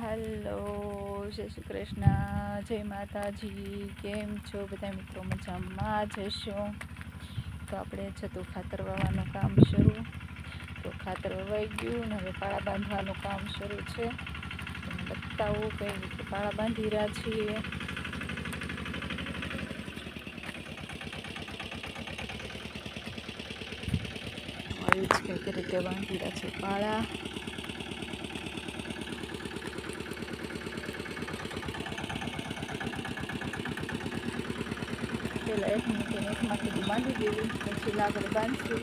Hello, જય શ્રી કૃષ્ણ, જય માતાજી, કેમ છો બધા મિત્રો મજામાં જશો તો આપણે છતું ખાતર વાવવાનું કામ શરૂ. તો ખાતર વવાઈ ગયું ને હવે પાળા બાંધવાનું કામ શરૂ છે. તમને બતાવું કઈ રીતે પાળા બાંધી રહ્યા છીએ. આવી જ કઈ રીતે બાંધી રહ્યા છે પાળા. પહેલાં એક મૂકીને એકમાં સુધી બાંધી દેવી પછી લાગડ બાંધશું.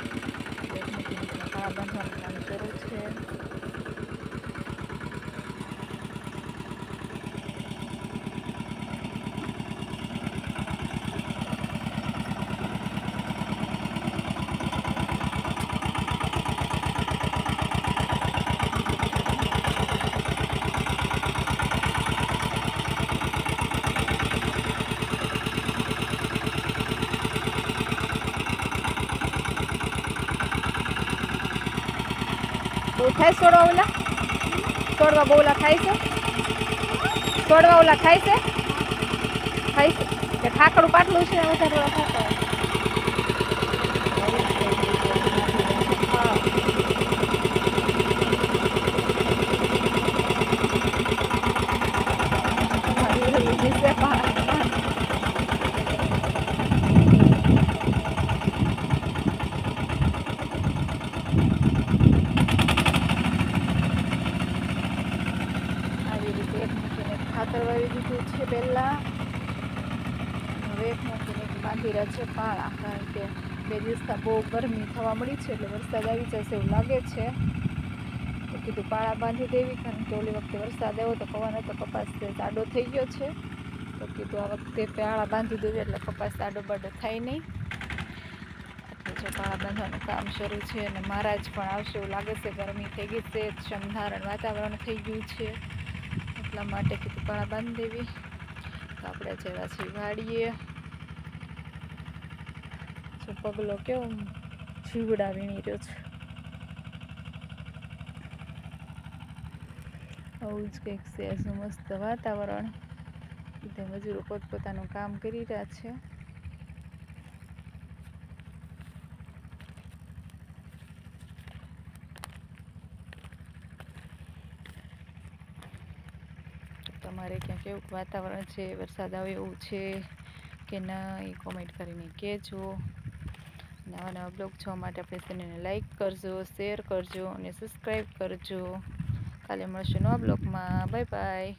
એક મૂકીને પાળા બાંધવાનું કામ શરૂ છે. બહુ થાય સોડવા ઓલા? સોડવા બહુ ઓલા ખાય છે? સોડવા ઓલા ખાય છે? ખાય છે? પાટલું છે? વધારે હા તમારી ઓલી દિશે પણ આવી રીતે એક ખાતર દીધું છે પહેલાં. હવે મૂકીને બાંધી રહ્યા છે પાળા. કારણ કે બે દિવસથી બહુ ગરમી થવા મળી છે એટલે વરસાદ આવી જશે એવું લાગે છે. તો કીધું પાળા બાંધી દેવી કારણ કે ઓલી વખતે વરસાદ આવ્યો તો પવન તો કપાસ તે જાડો થઈ ગયો છે. તો કીધું આ વખતે પાળા બાંધી દેવી એટલે કપાસ તાડો બાડો થાય નહીં. જો પાળા બાંધવાનું કામ શરૂ છે અને મહારાજ પણ આવશે એવું લાગે છે. ગરમી થઈ ગઈ છે સમધારણ વાતાવરણ થઈ ગયું છે. એટલા માટે કીધું પાળા બાંધી દેવી. તો આપણે જેવા છે વાળીએ જો પગલો કેવો જીવડા વીણી રહ્યો છે. આવું જ કંઈક છે મસ્ત વાતાવરણ. બધા મજૂરો પોતપોતાનું કામ કરી રહ્યા છે. તમારે ક્યાં કેવું વાતાવરણ છે, વરસાદ આવે એવું છે કે ના એ કોમેન્ટ કરીને કહેજો. નવા નવા બ્લોગ જોવા માટે આપણે ચેનલને લાઇક કરજો શેર કરજો અને સબસ્ક્રાઈબ કરજો. કાલે મળશું નવા બ્લોગમાં બાય બાય